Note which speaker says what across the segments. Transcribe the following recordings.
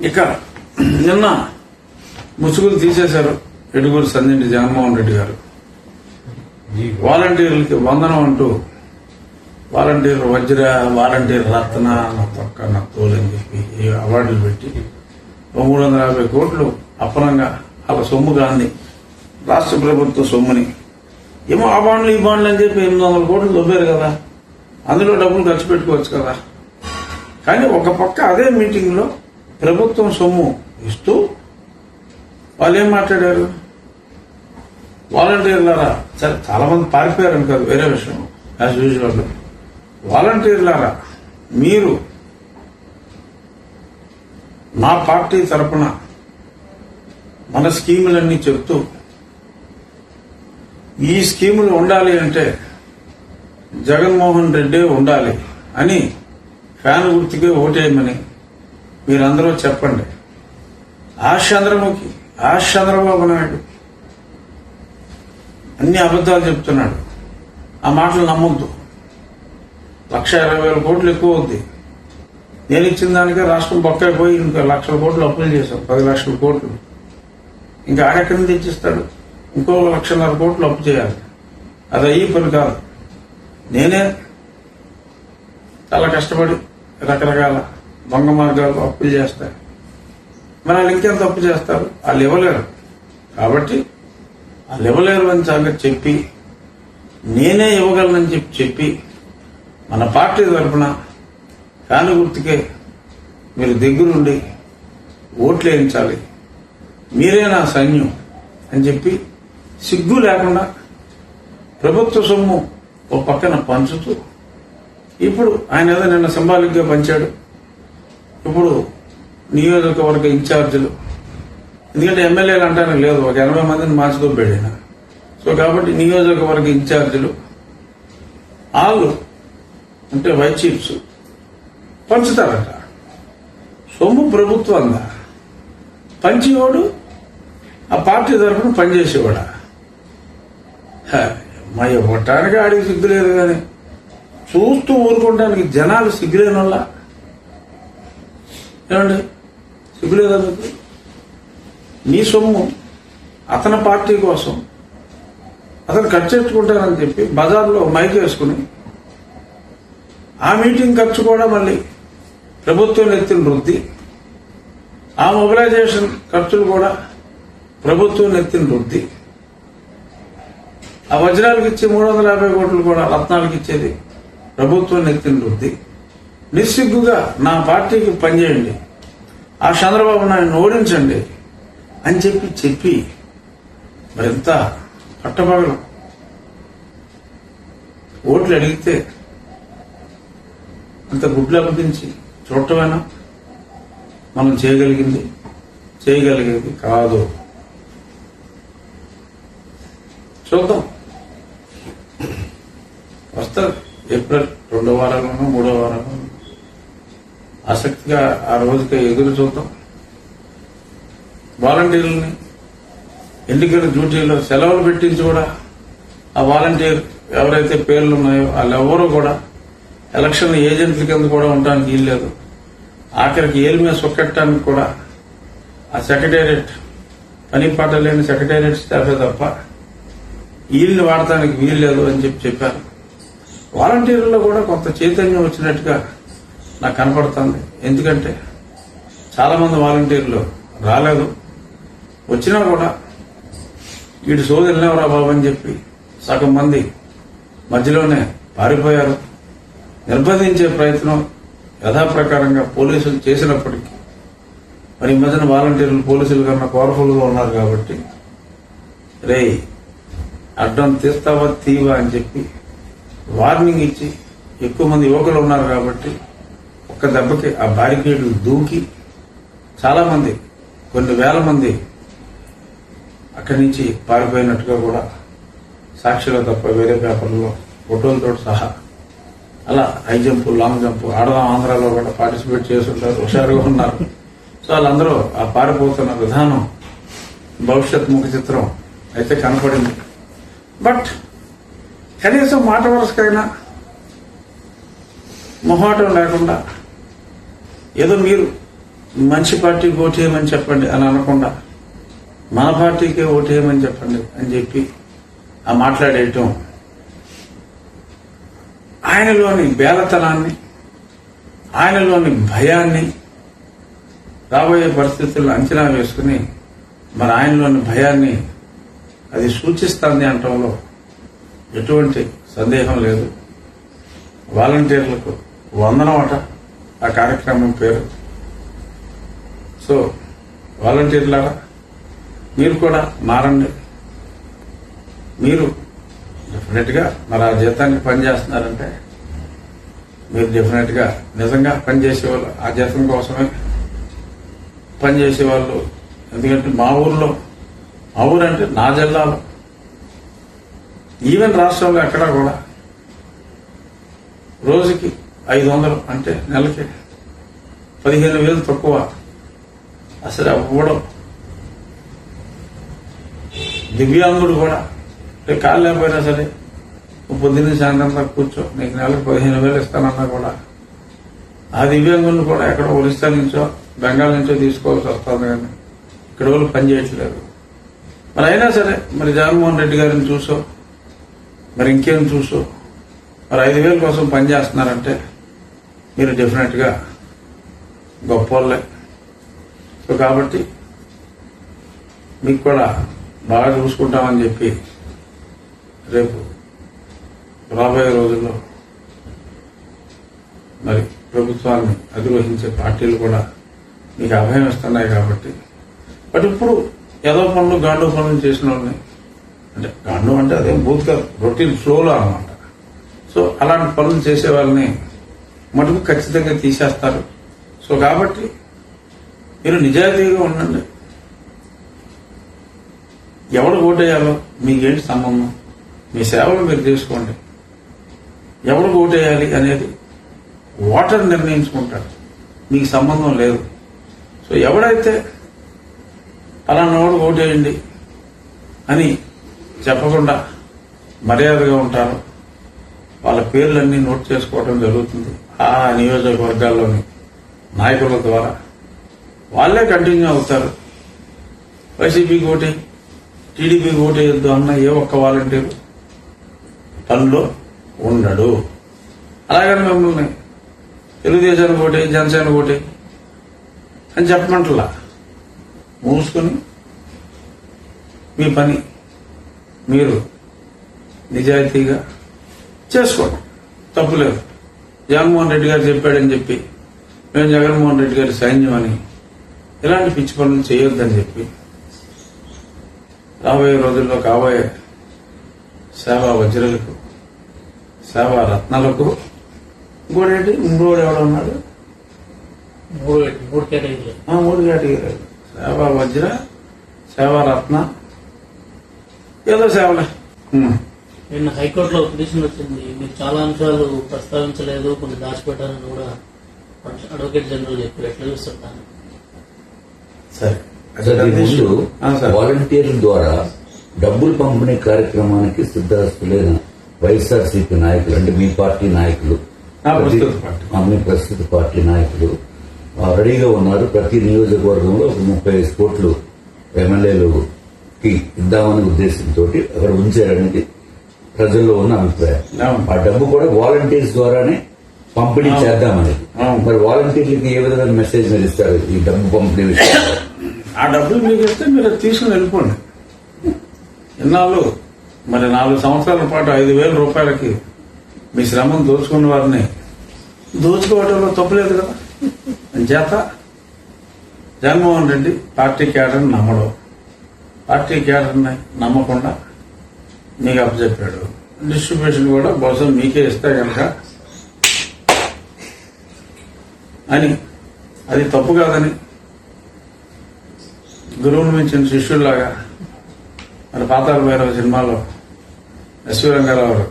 Speaker 1: ఇక నిన్న ముసుగులు తీసేశారు ఎడుగురు సంజంటి జగన్మోహన్ రెడ్డి గారు. వాలంటీర్లకి వందనం అంటూ వాలంటీర్ వజ్ర వాలంటీర్ రత్న నా తొక్క నా తోలని చెప్పి ఈ అవార్డులు పెట్టి మూడు వందల యాభై కోట్లు అప్పనంగా అలా సొమ్ము గాంధీ రాష్ట్ర ప్రభుత్వ సొమ్ముని. ఏమో ఆ బాండ్లు ఈ బాండ్లు అని చెప్పి ఎనిమిది వందల కోట్లు దొబ్బారు కదా. అందులో డబ్బులు ఖర్చు పెట్టుకోవచ్చు కదా. కానీ ఒక పక్క అదే మీటింగ్లో ప్రభుత్వం సొమ్ము ఇస్తూ వాళ్ళు ఏం మాట్లాడారు? వాలంటీర్లారా? సరే చాలా మంది పారిపోయారని కాదు వేరే విషయం. యాజ్ యూజువల్ వాలంటీర్లారా మీరు నా పార్టీ తరపున మన స్కీములన్నీ చెప్తూ ఈ స్కీములు ఉండాలి అంటే జగన్మోహన్ రెడ్డి ఉండాలి అని ఫ్యాన్ గుర్తుకే ఓటేయమని మీరందరూ చెప్పండి. ఆ చంద్రముఖి ఆ చంద్రబాబు నాయుడు. అన్ని అబద్ధాలు చెప్తున్నాడు. ఆ మాటలు నమ్మొద్దు. లక్ష ఇరవై వేల కోట్లు ఎక్కువ అవుద్ది. నేను ఇచ్చిన దానికే రాష్ట్రం బొక్కాయి పోయి ఇంకా లక్షల కోట్లు అప్పులు చేశాం. పది లక్షల కోట్లు. ఇంకా ఆడెక్కడి నుంచి తెచ్చిస్తాడు? ఇంకో లక్షన్నర కోట్లు అప్పు చేయాలి. అది అయ్యి పని కాదు. నేనే చాలా కష్టపడి రకరకాల దొంగ మార్గాలు అప్పులు చేస్తారు. మరి వాళ్ళు ఇంకెంత అప్పు చేస్తారు? వాళ్ళు ఇవ్వలేరు. కాబట్టి వాళ్ళు ఇవ్వలేరు అని సంగతి చెప్పి నేనే ఇవ్వగలనని చెప్పి చెప్పి మన పార్టీ తరఫున కాని గుర్తుకే మీరు దగ్గరుండి ఓట్లు వేయించాలి. మీరే నా సైన్యం అని చెప్పి సిగ్గు లేకుండా ప్రభుత్వ సొమ్ము ఓ పక్కన పంచుతూ ఇప్పుడు ఆయన ఏదో నిన్న సింబాలిక్గా పంచాడు. ఇప్పుడు నియోజకవర్గ ఇన్ఛార్జీలు. ఎందుకంటే ఎమ్మెల్యేలు అంటానికి లేదు ఒక ఎనభై మందిని మార్చుకోబెడిన సో కాబట్టి నియోజకవర్గ ఇన్ఛార్జీలు వాళ్ళు అంటే వైస్ చీఫ్స్ పంచుతారట. సొమ్ము ప్రభుత్వంగా పంచేవాడు ఆ పార్టీ తరఫున పనిచేసేవాడా? మా ఇవ్వటానికి ఆడికి సిగ్గు లేదు కానీ చూస్తూ ఊరుకోవడానికి జనాలు సిగ్గులేని వాళ్ళ ఏమండి? సిగ్గులేదా మీకు? నీ సొమ్ము అతని పార్టీ కోసం. అతను ఖర్చు ఖర్చెట్టుకుంటానని చెప్పి బజార్లో మైక్ వేసుకుని ఆ మీటింగ్ ఖర్చు కూడా మళ్ళీ ప్రభుత్వం ఎత్తిన వృద్ధి ఆ మొబిలైజేషన్ ఖర్చులు కూడా ప్రభుత్వం ఎత్తిన వృద్ధి. ఆ వజ్రాలకు ఇచ్చే మూడు వందల యాభై కోట్లు కూడా రత్నాలకు ఇచ్చేది ప్రభుత్వం ఎత్తిన వృద్ధి. నిస్సిగ్గుగా నా పార్టీకి పనిచేయండి. ఆ చంద్రబాబు నాయుడు ఓడించండి అని చెప్పి చెప్పి మరింత పట్టపగలం. ఓట్లు అడిగితే అంత గుడ్లు అప్పగించి చూడటమేనా? మనం చేయగలిగింది చేయగలిగేది కాదు. చూద్దాం. వస్తారు. ఏప్రిల్ రెండో వారంలోనూ మూడో ఇంకా ఆ రోజుకి ఎదురు చూద్దాం. వాలంటీర్లని ఎన్నికల డ్యూటీలో సెలవులు పెట్టించి కూడా ఆ వాలంటీర్ ఎవరైతే పేర్లు ఉన్నాయో వాళ్ళెవరూ కూడా ఎలక్షన్ ఏజెంట్ల కింద కూడా ఉండడానికి వీల్లేదు ఆఖరికి ఏలు మీద సొక్కెట్టడానికి కూడా ఆ సెక్రటేరియట్ పని పాట లేని సెక్రటేరియట్ స్టాఫే తప్ప వీళ్ళని వాడటానికి వీల్లేదు అని చెప్పి చెప్పారు. వాలంటీర్లలో కూడా కొంత చైతన్యం వచ్చినట్టుగా నాకు కనపడుతుంది. ఎందుకంటే చాలామంది వాలంటీర్లు రాలేదు. వచ్చినా కూడా వీడు సోది వెళ్ళినవరా బాబు అని చెప్పి సగం మంది మధ్యలోనే పారిపోయారు. నిర్బంధించే ప్రయత్నం యథాప్రకారంగా పోలీసులు చేసినప్పటికీ మరి ఈ మధ్యన వాలంటీర్లు పోలీసులు కన్నా పవర్ఫుల్గా ఉన్నారు కాబట్టి రే అడ్డం తీస్తావా తీవా అని చెప్పి వార్నింగ్ ఇచ్చి ఎక్కువ మంది యువకులు ఉన్నారు కాబట్టి ఒక్క దెబ్బకి ఆ బారికేడ్లు దూకి చాలా మంది కొన్ని వేల మంది అక్కడి నుంచి పారిపోయినట్టుగా కూడా సాక్షిలో తప్ప వేరే పేపర్లో ఫోటోలతో సహా అలా హై జంప్ లాంగ్ జంప్ ఆడదాం ఆంధ్రాలో కూడా పార్టిసిపేట్ చేస్తుంటారు హుషారుగా ఉన్నారు. సో వాళ్ళందరూ ఆ పారిపోతున్న విధానం భవిష్యత్ ముఖ చిత్రం అయితే కనపడింది. బట్ కనీసం మాట వరుసకైనా మొహాటం లేకుండా ఏదో మీరు మంచి పార్టీకి ఓటేయమని చెప్పండి అని అనకుండా మన పార్టీకే ఓటేయమని చెప్పండి అని చెప్పి ఆ మాట్లాడేయటం. ఆయనలోని బేలతనాన్ని ఆయనలోని భయాన్ని రాబోయే పరిస్థితుల్లో అంచనా వేసుకుని మరి ఆయనలోని భయాన్ని అది సూచిస్తుంది అంటంలో ఎటువంటి సందేహం లేదు. వాలంటీర్లకు వందనం అట ఆ కార్యక్రమం పేరు. సో వాలంటీర్లారా మీరు కూడా మారండి. మీరు డెఫినెట్గా మరి ఆ జీతానికి పనిచేస్తున్నారంటే మీరు డెఫినెట్గా నిజంగా పనిచేసే వాళ్ళు ఆ జీతం కోసమే పనిచేసే వాళ్ళు ఎందుకంటే మా ఊర్లో మా ఊరు అంటే నా జిల్లాలో ఈవెన్ రాష్ట్రంలో ఎక్కడా కూడా రోజుకి ఐదు వందలు అంటే నెలకి పదిహేను వేలు తక్కువ. అసలు అవ్వడం. దివ్యాంగుడు కూడా రేపు కాలు లేకపోయినా సరే పొద్దున్న సాయంత్రం దాకా కూర్చో నీకు నెలకు పదిహేను వేలు ఇస్తానన్నా కూడా. ఆ దివ్యాంగుని కూడా ఎక్కడో ఒరిస్సా నుంచో బెంగాల్ నుంచో తీసుకోవాల్సి వస్తుంది కానీ ఇక్కడ వాళ్ళు పని చేయట్లేదు. మరి అయినా సరే మరి జగన్మోహన్ రెడ్డి గారిని చూసో మరి ఇంకేం చూసో మరి ఐదు వేల కోసం పనిచేస్తున్నారంటే మీరు డెఫినెట్గా గొప్ప సో కాబట్టి మీకు కూడా బాగా చూసుకుంటామని చెప్పి రేపు రాబోయే రోజుల్లో మరి ప్రభుత్వాన్ని అధిరోహించే పార్టీలు కూడా మీకు అభయం ఇస్తున్నాయి కాబట్టి. బట్ ఇప్పుడు ఏదో పనులు గాండు పనులు చేసిన వాళ్ళని అంటే గాండు అంటే అదేం బూత్ కాదు రొటీన్ ఫ్లోలో అనమాట సో అలాంటి పనులు చేసే వాళ్ళని మటుకు ఖచ్చితంగా తీసేస్తారు. సో కాబట్టి మీరు నిజాయితీగా ఉండండి. ఎవడు ఓటేయాలో మీకేంటి సంబంధం? మీ సేవలు మీరు చేసుకోండి ఎవడు ఓటేయాలి అనేది ఓటర్ నిర్ణయించుకుంటాడు. మీకు సంబంధం లేదు. సో ఎవడైతే పలానా ఓటేయండి అని చెప్పకుండా మర్యాదగా ఉంటారో వాళ్ళ పేర్లన్నీ నోట్ చేసుకోవడం జరుగుతుంది. ఆ నియోజకవర్గాల్లోని నాయకుల ద్వారా వాళ్ళే కంటిన్యూ అవుతారు. వైసీపీకి ఓటే టీడీపీకి ఓటేయొద్దు అన్న ఏ ఒక్క వాలంటీరు పనిలో ఉండడు. అలాగని మిమ్మల్ని తెలుగుదేశానికి ఓటే జనసేన ఓటే అని చెప్పమంటలా? మూసుకొని మీ పని మీరు నిజాయితీగా చేసుకోండి. తప్పులేదు జగన్మోహన్ రెడ్డి గారు చెప్పాడని చెప్పి మేము జగన్మోహన్ రెడ్డి గారి సైన్యం అని ఇలాంటి పిచ్చి పనులు చేయొద్దని చెప్పి రాబోయే రోజుల్లో కాబోయే సేవా వజ్రులకు సేవా రత్నాలకు ఇంకోటి ఇంకోటి ఎవడు ఉన్నాడు?
Speaker 2: మూడు మూడు కేటగిరీలు.
Speaker 1: సేవా వజ్ర సేవా రత్న ఏదో సేవలే.
Speaker 2: నిన్న హైకోర్టులో పిటిషన్ వచ్చింది. మీరు చాలా అంశాలు ప్రస్తావించలేదు కొన్ని దాచిపెట్టారని కూడా అడ్వకేట్ జనరల్ చెప్పారు. ఎట్లా చూస్తుంటాను
Speaker 1: సరే
Speaker 3: సార్ ఈ ముందు
Speaker 1: ఆ, సార్.
Speaker 3: వాలంటీర్ల ద్వారా డబ్బులు పంపిణీ కార్యక్రమానికి సిద్ధాస్తులైన వైఎస్ఆర్సీపీ నాయకులు అంటే మీ పార్టీ నాయకులు మీ ప్రస్తుత పార్టీ. నాయకులు రెడీగా ఉన్నారు. ప్రతి నియోజకవర్గంలో ఒక ముప్పై ఐదు కోట్లు ఎమ్మెల్యేలుకి ఇద్దామనే ఉద్దేశంతో అక్కడ ఉంచారనేది ప్రజల్లో ఉన్న అభిప్రాయం. ఆ డబ్బు కూడా వాలంటీర్స్ ద్వారానే పంపిణీ
Speaker 1: అవును.
Speaker 3: మరి వాలంటీర్లకి ఏ విధమైన మెసేజ్ మీరు ఇస్తారు ఈ డబ్బు పంపిణీ విషయంలో?
Speaker 1: ఆ డబ్బులు మీకు ఇస్తే మీరు తీసుకుని వెళ్ళిపోండి. ఇన్నాళ్ళు మరి నాలుగు సంవత్సరాల పాటు ఐదు వేల రూపాయలకి మీ శ్రమను దోచుకున్న వారిని దోచుకోవడంలో తప్పులేదు కదా? చేత జగన్మోహన్ రెడ్డి పార్టీ క్యాడర్ని నమ్మడం. పార్టీ క్యాడర్ని నమ్మకుండా మీకు అప్పచెప్పాడు డిస్ట్రిబ్యూషన్ కూడా బహుశా మీకే ఇస్తే కనుక అని. అది తప్పు కాదని. గురువును మించిన శిష్యుల్లాగా. మన పాతాల భైరవ సినిమాలో ఎస్వి రంగారావు గారు.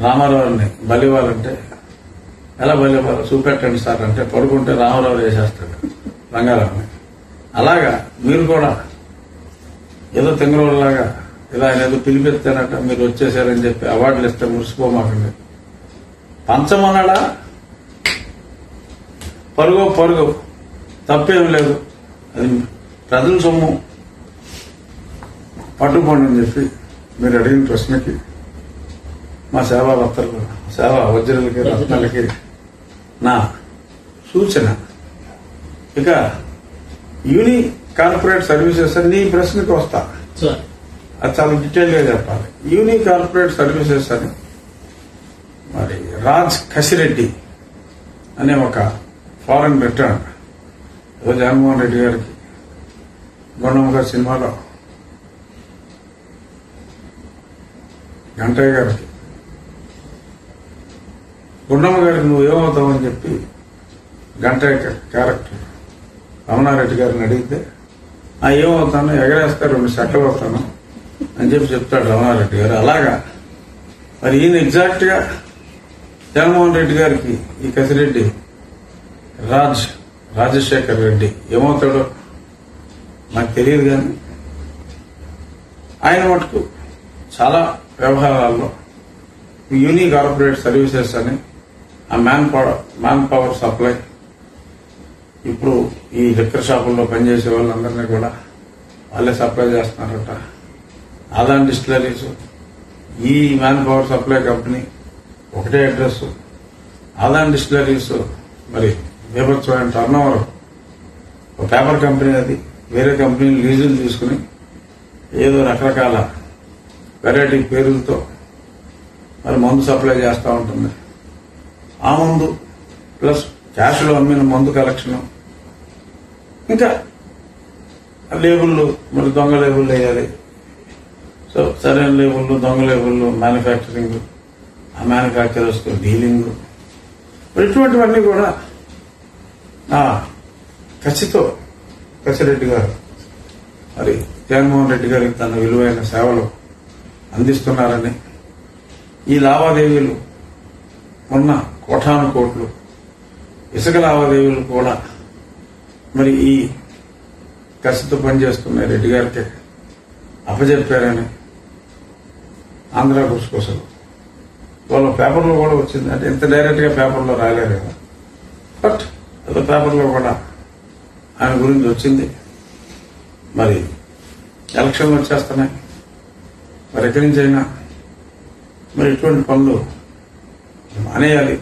Speaker 1: రామారావుని బలివ్వాలంటే ఎలా బలివ్వాలి చూపెట్టండి సార్ అంటే పడుకుంటే రామారావు వేసేస్తాడు రంగారావుని. అలాగా మీరు కూడా ఏదో తెంగరోళ్ళలాగా ఇలా ఆయన ఏదో పిలిపెత్తానట మీరు వచ్చేసారని చెప్పి అవార్డులు ఇస్తే మురిసిపోమాకండి. పంచమనడా పరుగు పరుగు. తప్పేం లేదు. అది ప్రజల సొమ్ము. పట్టుకోండి అని చెప్పి మీరు అడిగిన ప్రశ్నకి మా సేవా భక్తులకు సేవా వజ్రులకి రత్నాలకి నా సూచన. ఇక యూని కార్పొరేట్ సర్వీసెస్ అని ఈ ప్రశ్నకి వస్తా. అది చాలా డీటెయిల్గా చెప్పాలి. యూని కార్పొరేట్ సర్వీసెస్ అని మరి రాజ్ కసిరెడ్డి అనే ఒక ఫారెన్ రిటర్న్ జగన్మోహన్ రెడ్డి గారికి గుండమ్మ గారి సినిమాలో గంటయ్య గారికి గుండమ్మ గారికి నువ్వు ఏమవుతావని చెప్పి గంటయ్య క్యారెక్టర్ రమణారెడ్డి గారిని అడిగితే ఆ ఏమవుతాను ఎగరేస్తారు రెండు సెట్లు అవుతాను అని చెప్పి చెప్తాడు రమణారెడ్డి గారు. అలాగా. మరి ఈయన ఎగ్జాక్ట్గా జగన్మోహన్ రెడ్డి గారికి ఈ కసిరెడ్డి రాజ్ రాజశేఖర్ రెడ్డి ఏమవుతాడో నాకు తెలియదు కానీ ఆయన మటుకు చాలా వ్యవహారాల్లో యూనిక్ కార్పొరేట్ సర్వీసెస్ అని ఆ man power man power supply ఇప్పుడు ఈ లిక్కర్ షాపుల్లో పనిచేసే వాళ్ళందరినీ కూడా వాళ్ళే సప్లై చేస్తున్నారట. ఆదాన్ డిస్టిలరీస్ ఈ మ్యాన్ పవర్ సప్లై కంపెనీ ఒకటే అడ్రస్ ఆదాన్ డిస్టిలరీస్ మరి బీభత్సమైన టర్న్ ఓవర్ ఒక పేపర్ కంపెనీ అది. వేరే కంపెనీ లీజులు తీసుకుని ఏదో రకరకాల వెరైటీ పేరులతో మరి మందు సప్లై చేస్తూ ఉంటుంది. ఆ మందు ప్లస్ క్యాష్లో అమ్మిన మందు కలెక్షన్ ఇంకా లేబుల్లు మరి దొంగ లేబుల్ వేయాలి. సో సరైన లేబుల్లు దొంగ లేబుల్లు మ్యానుఫ్యాక్చరింగ్ ఆ మ్యానుఫ్యాక్చరర్స్ డీలింగ్ ఇటువంటివన్నీ కూడా నా కసితో కసిరెడ్డి గారు మరి జగన్మోహన్ రెడ్డి గారికి తన విలువైన సేవలు అందిస్తున్నారని ఈ లావాదేవీలు ఉన్న కోటాను కోట్లు ఇసుక లావాదేవీలు కూడా మరి ఈ కసితో పనిచేస్తున్న రెడ్డి గారికి అప్పచెప్పారని ఆంధ్ర కోసం. వాళ్ళ పేపర్లో కూడా వచ్చింది. అంటే ఇంత డైరెక్ట్గా పేపర్లో రాయలేదు కదా. బట్ అదో పేపర్లో కూడా ఆయన గురించి వచ్చింది. మరి ఎలక్షన్లు వచ్చేస్తున్నాయి. మరి ఎక్కడి నుంచి అయినా మరి ఇటువంటి పనులు మానేయాలి